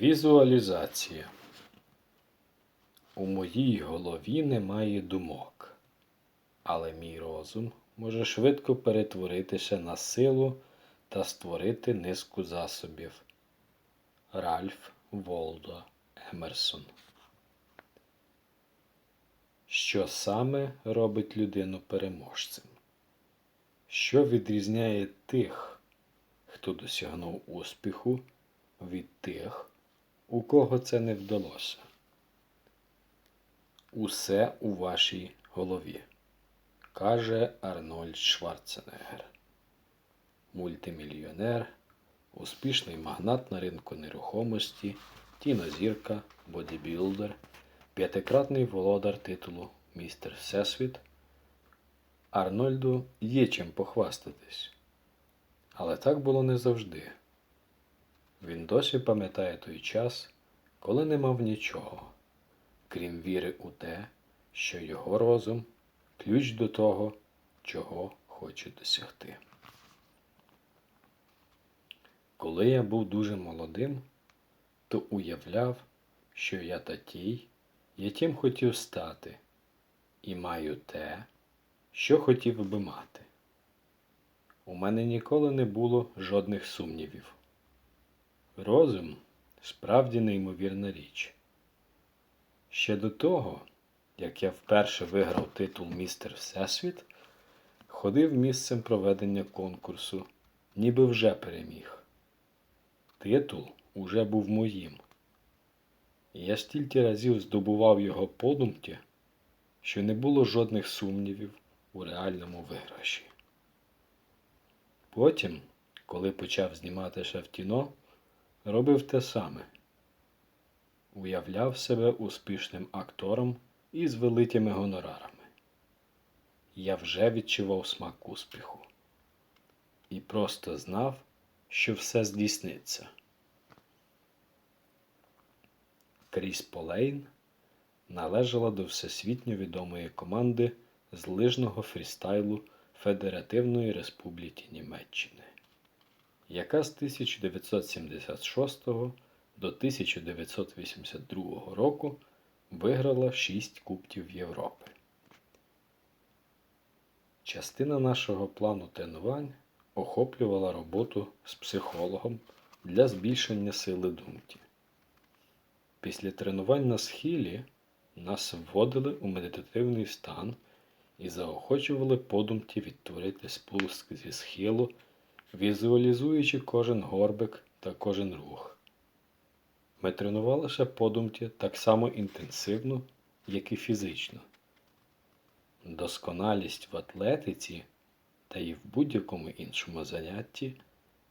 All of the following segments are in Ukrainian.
Візуалізація. У моїй голові немає думок, але мій розум може швидко перетворитися на силу та створити низку засобів. Ральф Волдо Емерсон. Що саме робить людину переможцем? Що відрізняє тих, хто досягнув успіху, від тих, у кого це не вдалося? Усе у вашій голові, каже Арнольд Шварценеггер. Мультимільйонер, успішний магнат на ринку нерухомості, кінозірка, бодібілдер, п'ятикратний володар титулу Містер Всесвіт. Арнольду є чим похвастатись. Але так було не завжди. Він досі пам'ятає той час, коли не мав нічого, крім віри у те, що його розум ключ до того, чого хоче досягти. Коли я був дуже молодим, то уявляв, що я татій, яким хотів стати, і маю те, що хотів би мати. У мене ніколи не було жодних сумнівів. Розум справді неймовірна річ. Ще до того, як я вперше виграв титул Містер Всесвіт, ходив місцем проведення конкурсу, ніби вже переміг. Титул уже був моїм. І я стільки разів здобував його подумки, що не було жодних сумнівів у реальному виграші. Потім, коли почав знімати шефтіно, робив те саме. Уявляв себе успішним актором із великими гонорарами. Я вже відчував смак успіху і просто знав, що все здійсниться. Кріс Полейн належала до всесвітньо відомої команди з лижного фрістайлу Федеративної Республіки Німеччини, яка з 1976 до 1982 року виграла 6 Кубків Європи. Частина нашого плану тренувань охоплювала роботу з психологом для збільшення сили думки. Після тренувань на схилі нас вводили у медитативний стан і заохочували подумки відтворити спуск зі схилу, візуалізуючи кожен горбик та кожен рух. Ми тренувалися подумки так само інтенсивно, як і фізично. Досконалість в атлетиці та і в будь-якому іншому занятті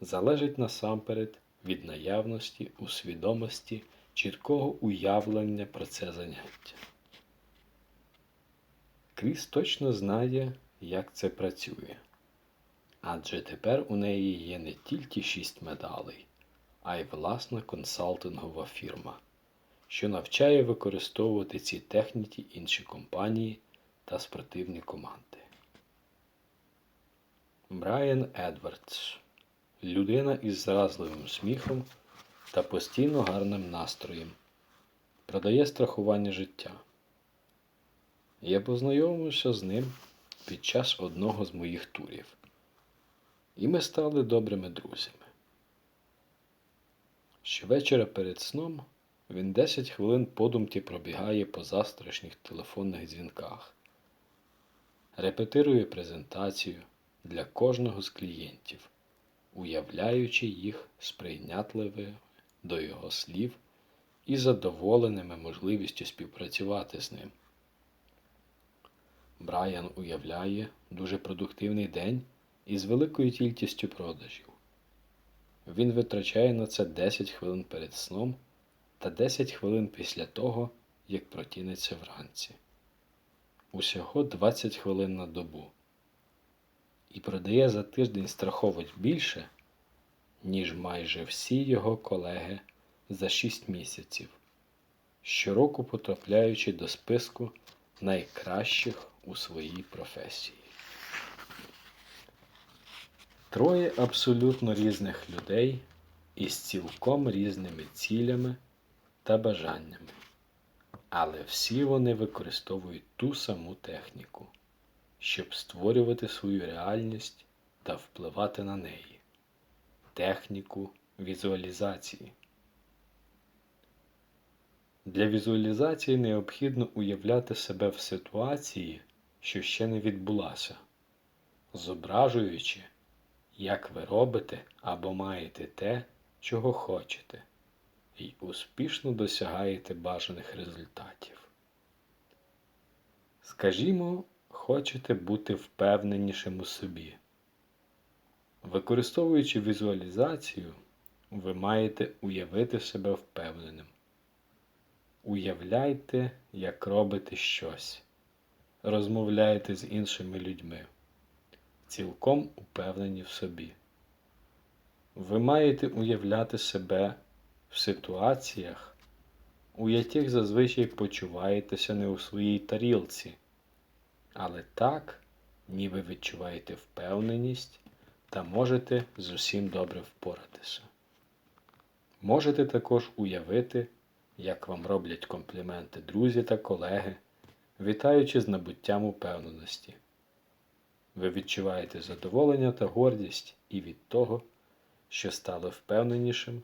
залежить насамперед від наявності у свідомості чіткого уявлення про це заняття. Кріс точно знає, як це працює. Адже тепер у неї є не тільки шість медалей, а й власна консалтингова фірма, що навчає використовувати ці техніки інші компанії та спортивні команди. Брайан Едвардс людина із зразливим сміхом та постійно гарним настроєм. Продає страхування життя. Я познайомився з ним під час одного з моїх турів, і ми стали добрими друзями. Щовечора перед сном він 10 хвилин подумки пробігає по застрашніх телефонних дзвінках, репетирує презентацію для кожного з клієнтів, уявляючи їх сприйнятливими до його слів і задоволеними можливістю співпрацювати з ним. Брайан уявляє дуже продуктивний день із великою кількістю продажів. Він витрачає на це 10 хвилин перед сном та 10 хвилин після того, як протінеться вранці. Усього 20 хвилин на добу. І продає за тиждень страховить більше, ніж майже всі його колеги за 6 місяців, щороку потрапляючи до списку найкращих у своїй професії. Троє абсолютно різних людей із цілком різними цілями та бажаннями, але всі вони використовують ту саму техніку, щоб створювати свою реальність та впливати на неї. Техніку візуалізації. Для візуалізації необхідно уявляти себе в ситуації, що ще не відбулася, зображуючи, як ви робите або маєте те, чого хочете, і успішно досягаєте бажаних результатів. Скажімо, хочете бути впевненішим у собі. Використовуючи візуалізацію, ви маєте уявити себе впевненим. Уявляйте, як робите щось, розмовляєте з іншими людьми, цілком упевнені в собі. Ви маєте уявляти себе в ситуаціях, у яких зазвичай почуваєтеся не у своїй тарілці, але так, ніби відчуваєте впевненість та можете з усім добре впоратися. Можете також уявити, як вам роблять компліменти друзі та колеги, вітаючи з набуттям упевненості. Ви відчуваєте задоволення та гордість і від того, що стали впевненішим,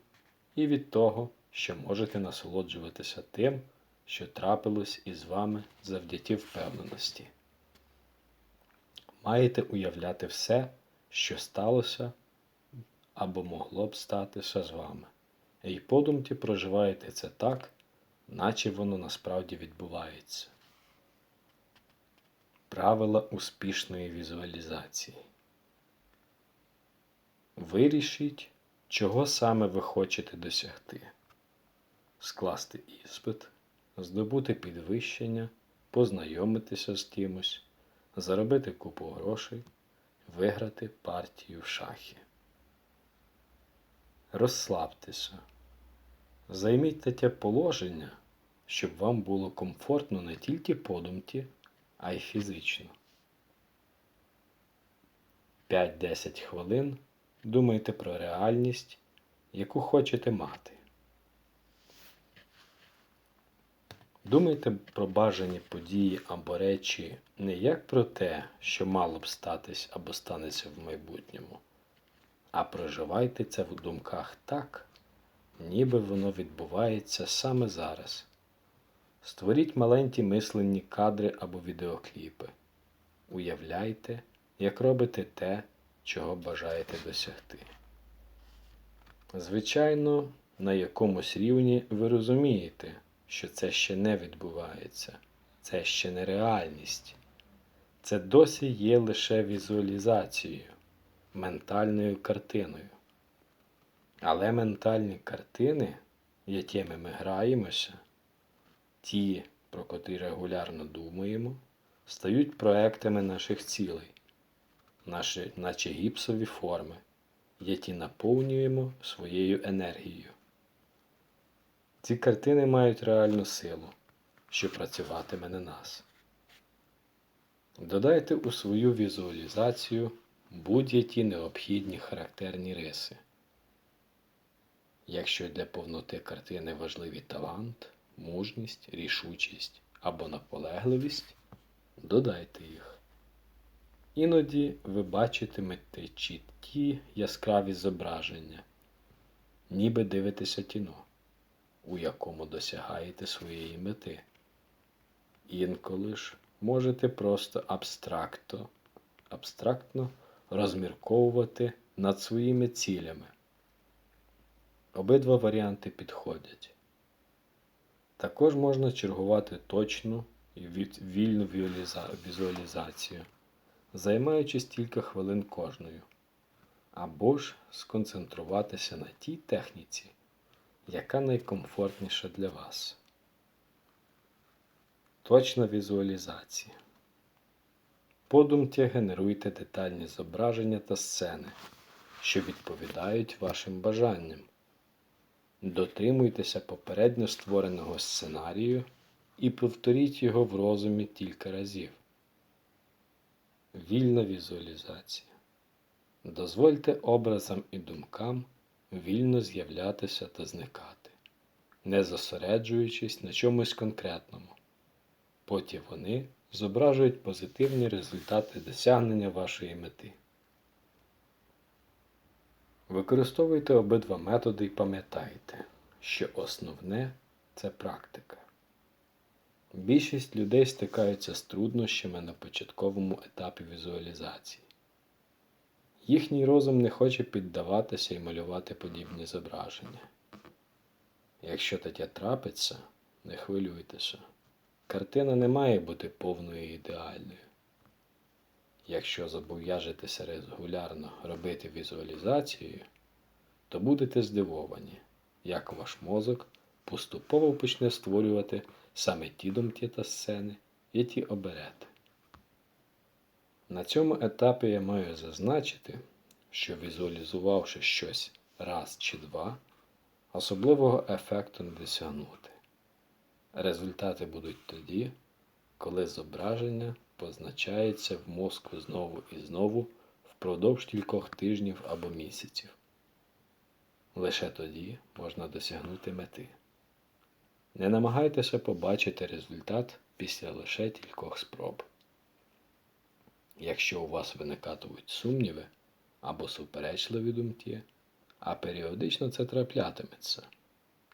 і від того, що можете насолоджуватися тим, що трапилось із вами завдяки впевненості. Маєте уявляти все, що сталося або могло б статися з вами. І подумки проживаєте це так, наче воно насправді відбувається. Правила успішної візуалізації. Вирішіть, чого саме ви хочете досягти. Скласти іспит, здобути підвищення, познайомитися з кимось, заробити купу грошей, виграти партію в шахи. Розслабтеся. Займіть таке положення, щоб вам було комфортно не тільки подумки, а й фізично. 5-10 хвилин думайте про реальність, яку хочете мати. Думайте про бажані події або речі не як про те, що мало б статись або станеться в майбутньому, а проживайте це в думках так, ніби воно відбувається саме зараз. Створіть маленькі мисленні кадри або відеокліпи. Уявляйте, як робите те, чого бажаєте досягти. Звичайно, на якомусь рівні ви розумієте, що це ще не відбувається, це ще не реальність. Це досі є лише візуалізацією, ментальною картиною. Але ментальні картини, якими ми граємося, ті, про котрі регулярно думаємо, стають проектами наших цілей, наші, наче гіпсові форми, які наповнюємо своєю енергією. Ці картини мають реальну силу, що працюватиме на нас. Додайте у свою візуалізацію будь-які необхідні характерні риси. Якщо для повноти картини важливі талант, мужність, рішучість або наполегливість, додайте їх. Іноді ви бачитимете чіткі яскраві зображення, ніби дивитеся кіно, у якому досягаєте своєї мети. Інколи ж можете просто абстрактно, абстрактно розмірковувати над своїми цілями. Обидва варіанти підходять. Також можна чергувати точну і вільну візуалізацію, займаючись кілька хвилин кожною, або ж сконцентруватися на тій техніці, яка найкомфортніша для вас. Точна візуалізація. Подумки генеруйте детальні зображення та сцени, що відповідають вашим бажанням. Дотримуйтеся попередньо створеного сценарію і повторіть його в розумі кілька разів. Вільна візуалізація. Дозвольте образам і думкам вільно з'являтися та зникати, не зосереджуючись на чомусь конкретному. Потім вони зображують позитивні результати досягнення вашої мети. Використовуйте обидва методи і пам'ятайте, що основне це практика. Більшість людей стикаються з труднощами на початковому етапі візуалізації. Їхній розум не хоче піддаватися і малювати подібні зображення. Якщо таке трапиться, не хвилюйтеся. Картина не має бути повною і ідеальною. Якщо зобов'яжетеся регулярно робити візуалізацію, то будете здивовані, як ваш мозок поступово почне створювати саме ті думки та сцени, які оберете. На цьому етапі я маю зазначити, що візуалізувавши щось раз чи два, особливого ефекту не досягнути. Результати будуть тоді, коли зображення позначається в мозку знову і знову впродовж кількох тижнів або місяців. Лише тоді можна досягнути мети. Не намагайтеся побачити результат після лише кількох спроб. Якщо у вас виникатимуть сумніви або суперечливі думки, а періодично це траплятиметься,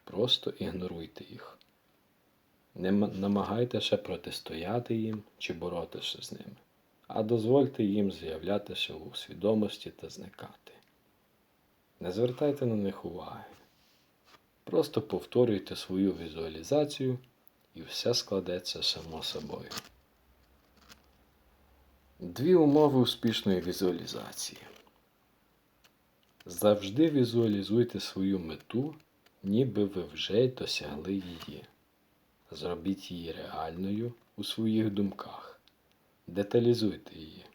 просто ігноруйте їх. Не намагайтеся протистояти їм чи боротися з ними, а дозвольте їм з'являтися у свідомості та зникати. Не звертайте на них уваги. Просто повторюйте свою візуалізацію і все складеться само собою. Дві умови успішної візуалізації. Завжди візуалізуйте свою мету, ніби ви вже й досягли її. Зробіть її реальною у своїх думках. Деталізуйте її.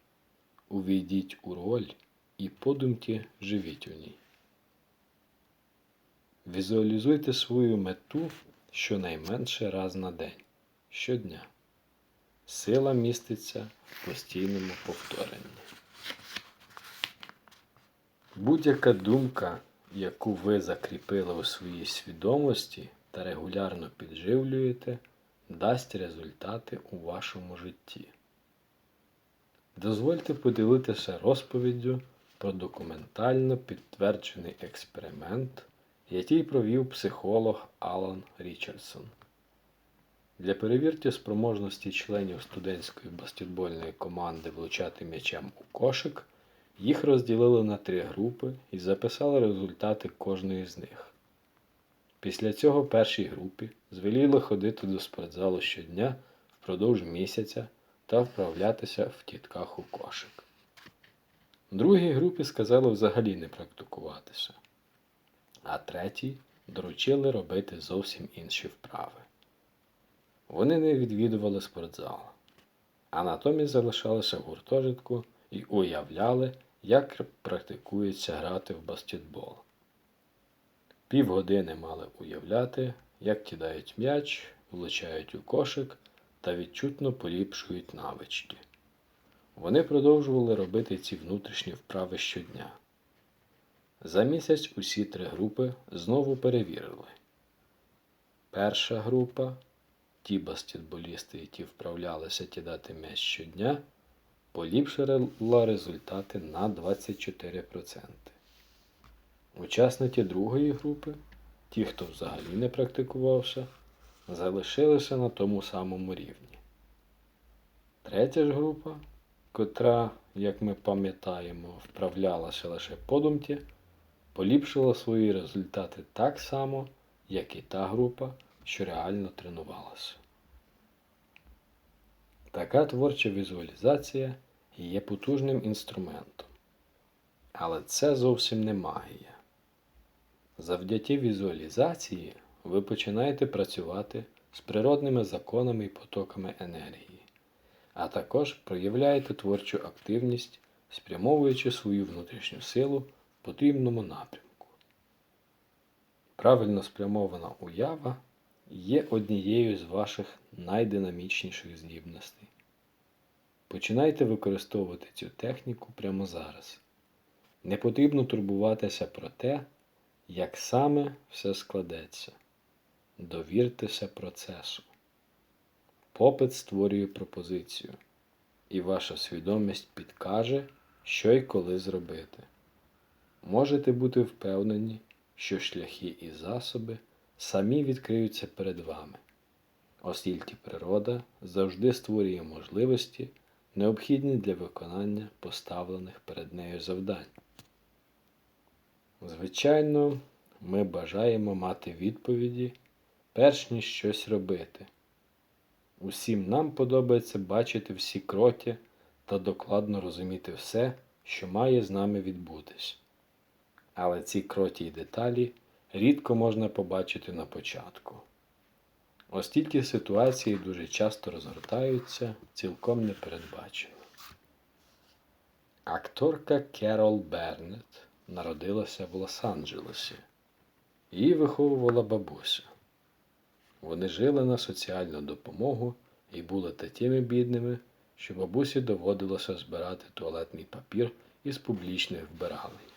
Увійдіть у роль і подумки живіть у ній. Візуалізуйте свою мету щонайменше раз на день, щодня. Сила міститься в постійному повторенні. Будь-яка думка, яку ви закріпили у своїй свідомості та регулярно підживлюєте, дасть результати у вашому житті. Дозвольте поділитися розповіддю про документально підтверджений експеримент, який провів психолог Алан Річардсон. Для перевірки спроможності членів студентської баскетбольної команди влучати м'ячем у кошик їх розділили на три групи і записали результати кожної з них. Після цього першій групі звеліли ходити до спортзалу щодня впродовж місяця та вправлятися в тітках у кошик. Другій групі сказали взагалі не практикуватися, а третій доручили робити зовсім інші вправи. Вони не відвідували спортзал, а натомість залишалися в гуртожитку і уявляли, як практикується грати в баскетбол. Півгодини мали уявляти, як кидають м'яч, влучають у кошик та відчутно поліпшують навички. Вони продовжували робити ці внутрішні вправи щодня. За місяць усі три групи знову перевірили. Перша група ті баскетболісти, які вправлялися кидати м'яч щодня, поліпшила результати на 24%. Учасники другої групи, ті, хто взагалі не практикувався, залишилися на тому самому рівні. Третя ж група, котра, як ми пам'ятаємо, вправлялася лише подумки, поліпшила свої результати так само, як і та група, що реально тренувалася. Така творча візуалізація є потужним інструментом. Але це зовсім не магія. Завдяки візуалізації ви починаєте працювати з природними законами і потоками енергії, а також проявляєте творчу активність, спрямовуючи свою внутрішню силу в потрібному напрямку. Правильно спрямована уява є однією з ваших найдинамічніших здібностей. Починайте використовувати цю техніку прямо зараз. Не потрібно турбуватися про те, як саме все складеться. Довіртеся процесу. Попит створює пропозицію, і ваша свідомість підкаже, що й коли зробити. Можете бути впевнені, що шляхи і засоби самі відкриються перед вами, оскільки природа завжди створює можливості, необхідні для виконання поставлених перед нею завдань. Звичайно, ми бажаємо мати відповіді, перш ніж щось робити. Усім нам подобається бачити всі кроки та докладно розуміти все, що має з нами відбутись. Але ці кроки й деталі рідко можна побачити на початку. Оскільки ситуації дуже часто розгортаються цілком непередбачено. Акторка Керол Бернет народилася в Лос-Анджелесі. Її виховувала бабуся. Вони жили на соціальну допомогу і були такими бідними, що бабусі доводилося збирати туалетний папір із публічних вбиралень.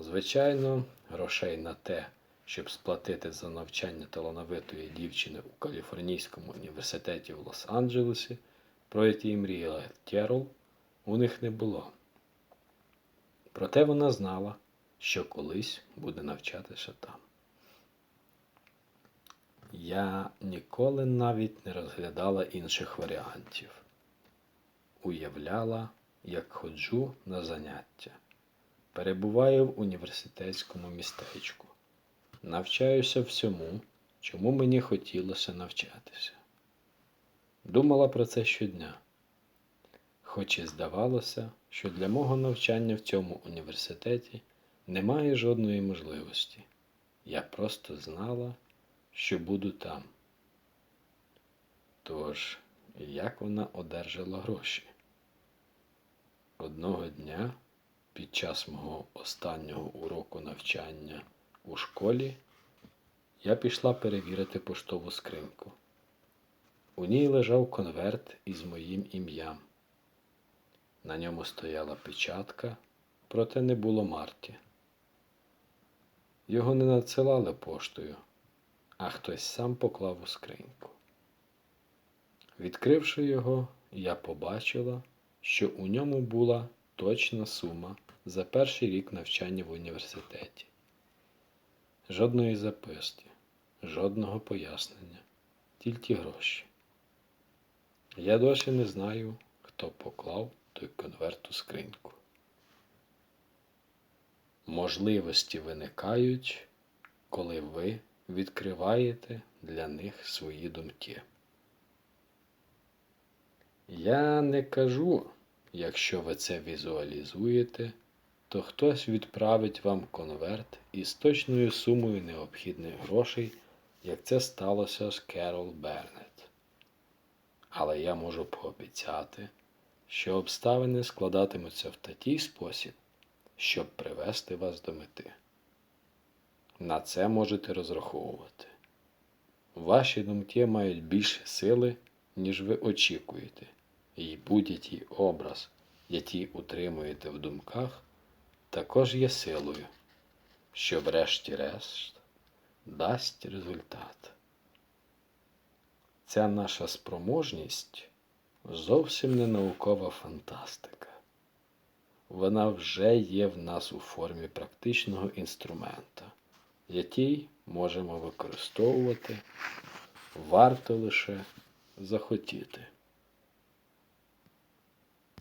Звичайно, грошей на те, щоб сплатити за навчання талановитої дівчини у Каліфорнійському університеті в Лос-Анджелесі, про який мріяла Керол, у них не було. Проте вона знала, що колись буде навчатися там. Я ніколи навіть не розглядала інших варіантів. Уявляла, як ходжу на заняття, перебуваю в університетському містечку, навчаюся всьому, чому мені хотілося навчатися. Думала про це щодня, хоч і здавалося, що для мого навчання в цьому університеті немає жодної можливості. Я просто знала, що буду там. Тож, як вона одержала гроші? Одного дня, під час мого останнього уроку навчання у школі, я пішла перевірити поштову скриньку. У ній лежав конверт із моїм ім'ям. На ньому стояла печатка, проте не було марки. Його не надсилали поштою, а хтось сам поклав у скриньку. Відкривши його, я побачила, що у ньому була точна сума за перший рік навчання в університеті. Жодної записки, жодного пояснення, тільки гроші. Я досі не знаю, хто поклав той конверт скриньку. Можливості виникають, коли ви відкриваєте для них свої думки. Я не кажу, якщо ви це візуалізуєте, то хтось відправить вам конверт із точною сумою необхідних грошей, як це сталося з Керол Бернет. Але я можу пообіцяти, що обставини складатимуться в такий спосіб, щоб привести вас до мети. На це можете розраховувати. Ваші думки мають більше сили, ніж ви очікуєте, і будь-який образ, який утримуєте в думках, також є силою, що врешті-решт дасть результат. Ця наша спроможність зовсім не наукова фантастика. Вона вже є в нас у формі практичного інструмента, який можемо використовувати, варто лише захотіти.